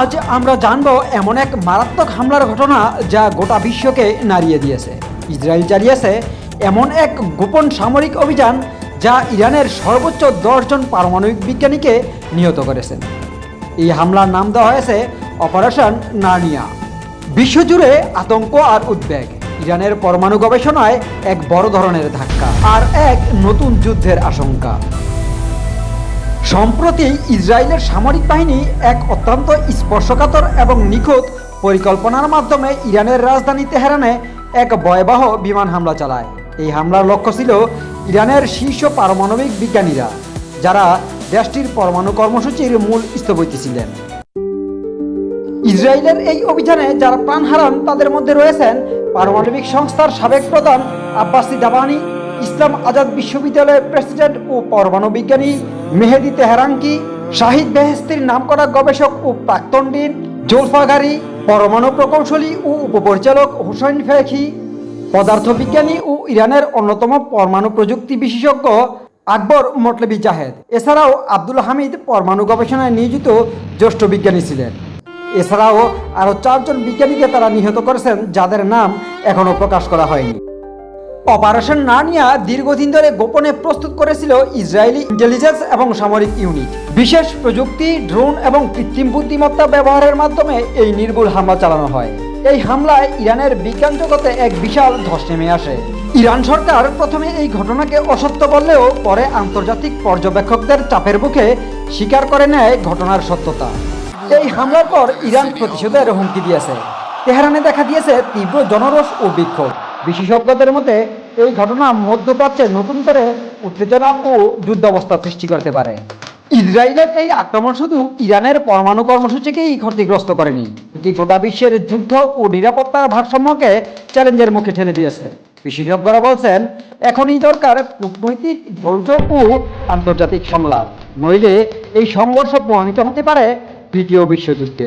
আজ আমরা জানব এমন এক মারাত্মক হামলার ঘটনা যা গোটা বিশ্বকে নাড়িয়ে দিয়েছে। ইসরায়েল চালিয়েছে এমন এক গোপন সামরিক অভিযান যা ইরানের সর্বোচ্চ দশজন পারমাণবিক বিজ্ঞানীকে নিহত করেছেন এই হামলার নাম দেওয়া হয়েছে অপারেশন নার্নিয়া। বিশ্বজুড়ে আতঙ্ক আর উদ্বেগ। ইরানের পরমাণু গবেষণায় এক বড় ধরনের ধাক্কা আর এক নতুন যুদ্ধের আশঙ্কা। সম্প্রতি ইসরায়েলের সামরিক বাহিনী এক অত্যন্ত স্পর্শকাতর এবং নিখুঁত পরিকল্পনার মাধ্যমে ইরানের রাজধানী তেহরানে এক ভয়াবহ বিমান হামলা চালায়। এই হামলার লক্ষ্য ছিল ইরানের শীর্ষ পারমাণবিক বিজ্ঞানীরা, যারা দেশটির পরমাণু কর্মসূচির মূল স্থপতি ছিলেন। ইসরায়েলের এই অভিযানে যারা প্রাণ হারান, তাদের মধ্যে রয়েছেন পারমাণবিক সংস্থার সাবেক প্রধান আব্বাসি দাবানি, ইসলাম আজাদ বিশ্ববিদ্যালয়ের প্রেসিডেন্ট ও পরমাণু বিজ্ঞানী মেহেদি তেহরাঙ্কি শাহিদ বেহেস্তির নামকরা গবেষক ও প্রাক্তন ডিন জোলফাগারি, পরমাণু প্রকৌশলী ও উপপরিচালক হুসাইন ফেখি পদার্থবিজ্ঞানী ও ইরানের অন্যতম পরমাণু প্রযুক্তি বিশেষজ্ঞ আকবর মতলবি জাহেদ। এছাড়াও আব্দুল হামিদ পরমাণু গবেষণায় নিয়োজিত জ্যেষ্ঠ বিজ্ঞানী ছিলেন। এছাড়াও আরও চারজন বিজ্ঞানীকে তারা নিহত করেছেন, যাদের নাম এখনও প্রকাশ করা হয়নি। অপারেশন নার্নিয়া দীর্ঘদিন ধরে গোপনে প্রস্তুত করেছিল ইসরায়েলি ইন্টেলিজেন্স এবং সামরিক ইউনিট। বিশেষ প্রযুক্তি, ড্রোন এবং কৃত্রিম বুদ্ধিমত্তা ব্যবহারের মাধ্যমে এই নির্ভুল হামলা চালানো হয়। এই হামলায় ইরানের বিজ্ঞান জগতে এক বিশাল ধস নেমে আসে। ইরান সরকার প্রথমে এই ঘটনাকে অসত্য বললেও পরে আন্তর্জাতিক পর্যবেক্ষকদের চাপের মুখে স্বীকার করে নেয় ঘটনার সত্যতা। এই হামলার পর ইরান প্রতিশোধের হুমকি দিয়েছে। তেহরানে দেখা দিয়েছে তীব্র জনরোষ ও বিক্ষোভ। বিশেষজ্ঞদের মতে এই ঘটনা মধ্যপ্রাচ্যে নতুন করে উত্তেজনা ও যুদ্ধাবস্থা সৃষ্টি করতে পারে। ইসরায়েলের এই আক্রমণ শুধু ইরানের পরমাণু কর্মসূচিকেই ক্ষতিগ্রস্ত করেনি, এটি গোটা বিশ্বের যুদ্ধ ও নিরাপত্তার ভারসাম্যকে চ্যালেঞ্জের মুখে ঠেলে দিয়েছে। বিশেষজ্ঞরা বলছেন, এখনই দরকার কূটনৈতিক ধৈর্য ও আন্তর্জাতিক সংলাপ, নইলে এই সংঘর্ষ প্রমাণিত হতে পারে তৃতীয় বিশ্বযুদ্ধে।